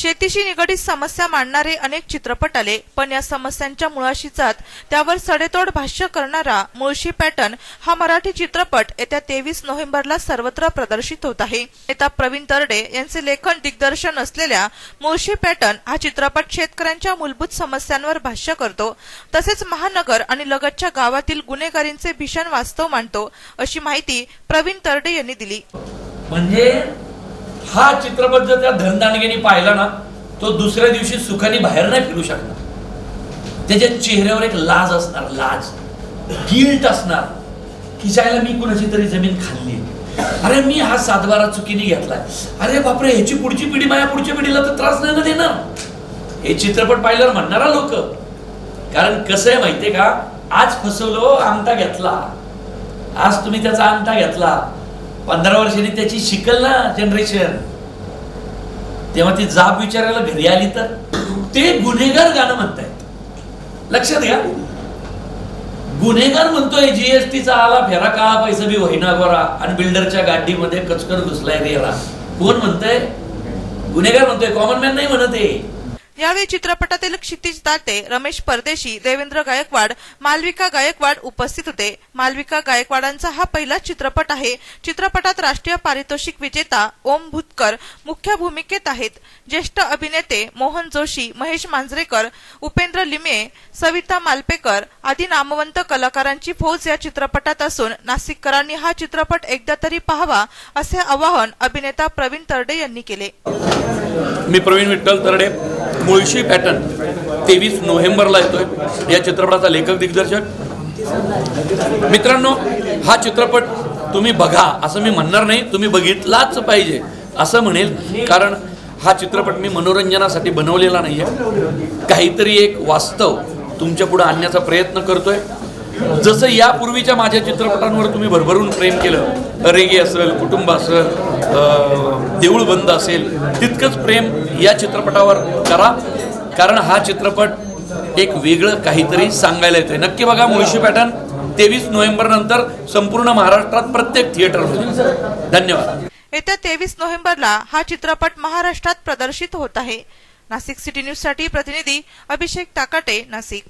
शेतीशी निगडीत समस्या मांडणारे अनेक चित्रपट आले पण या समस्यांच्या मुळाशी जात त्यावर सडेतोड भाष्य करणारा मुळशी पॅटर्न हा मराठी चित्रपट येत्या तेवीस नोव्हेंबरला सर्वत्र प्रदर्शित होत आहे. नेता प्रवीण तरडे यांचे लेखन दिग्दर्शन असलेल्या मुळशी पॅटर्न हा चित्रपट शेतकऱ्यांच्या मूलभूत समस्यांवर भाष्य करतो. तसेच महानगर आणि लगतच्या गावातील गुन्हेगारींचे भीषण वास्तव मांडतो अशी माहिती प्रवीण तरडे यांनी दिली. म्हणजे हा चित्रपट जर त्या धनदानगेने पाहिला ना तो दुसऱ्या दिवशी सुखाने बाहेर नाही फिरू शकणार. त्याच्या चेहऱ्यावर एक लाज असणार लाज. गिल्ट असणार की ज्याला मी कुणाची तरी जमीन खाल्ली. अरे मी हा सातबारा चुकीने घेतलाय. अरे बापरे ह्याची पुढची पिढी माझ्या पुढच्या पिढीला तर त्रास नाही ना देणार? हे चित्रपट पाहिल्यावर म्हणणारा लोक. कारण कसं आहे माहितीये का? आज फसवलो अंगठा घेतला. आज तुम्ही त्याचा अंगठा घेतला. पंधरा वर्षांनी त्याची शिकल ना जनरेशन. तेव्हा ती जाब विचारायला घरी आली तर ते गुन्हेगार गाणं म्हणतायत. लक्षात घ्या. गुन्हेगार म्हणतोय जीएसटीचा आला फेरा काळा पैसा बी होईना गोरा. आणि बिल्डरच्या गाडीमध्ये कचकर घुसलाय रेला कोण म्हणतंय? गुन्हेगार म्हणतोय. कॉमन मॅन नाही म्हणत आहे यावेळी चित्रपटातील क्षितिज दाते रमेश परदेशी देवेंद्र गायकवाड मालविका गायकवाड उपस्थित होते. मालविका गायकवाडांचा हा पहिलाच चित्रपट आहे. चित्रपटात राष्ट्रीय पारितोषिक विजेता ओम भुतकर मुख्य भूमिकेत आहेत. ज्येष्ठ अभिनेते मोहन जोशी महेश मांजरेकर उपेंद्र लिमे सविता मालपेकर आदी नामवंत कलाकारांची फौज या चित्रपटात असून नाशिककरांनी हा चित्रपट एकदा तरी पाहावा असे आवाहन अभिनेता प्रवीण तरडे यांनी केले. मी प्रवीण विठ्ठल तरडे. मुळशी पॅटर्न तेवीस नोव्हेंबरला येतोय. या चित्रपटाचा लेखक दिग्दर्शक. मित्रांनो हा चित्रपट तुम्ही बघा असं मी म्हणणार नाही तुम्ही बघितलाच पाहिजे असं म्हणेल. कारण हा चित्रपट मी मनोरंजनासाठी बनवलेला नाही आहे काहीतरी एक वास्तव तुमच्यापुढे आणण्याचा प्रयत्न करतोय. जसं यापूर्वीच्या माझ्या चित्रपटांवर तुम्ही भरभरून प्रेम केलं रेगे असेल कुटुंब असेल देऊळ बंद असेल तितकंच प्रेम या चित्रपटावर करा. कारण हा चित्रपट एक वेगळं काहीतरी सांगायला येतोय. नक्की बघा मुळशी पॅटर्न तेवीस नोव्हेंबर नंतर संपूर्ण महाराष्ट्रात प्रत्येक थिएटरमध्ये. धन्यवाद. येत्या तेवीस नोव्हेंबरला हा चित्रपट महाराष्ट्रात प्रदर्शित होत आहे. नाशिक सिटी न्यूजसाठी प्रतिनिधी अभिषेक ताकाटे नाशिक.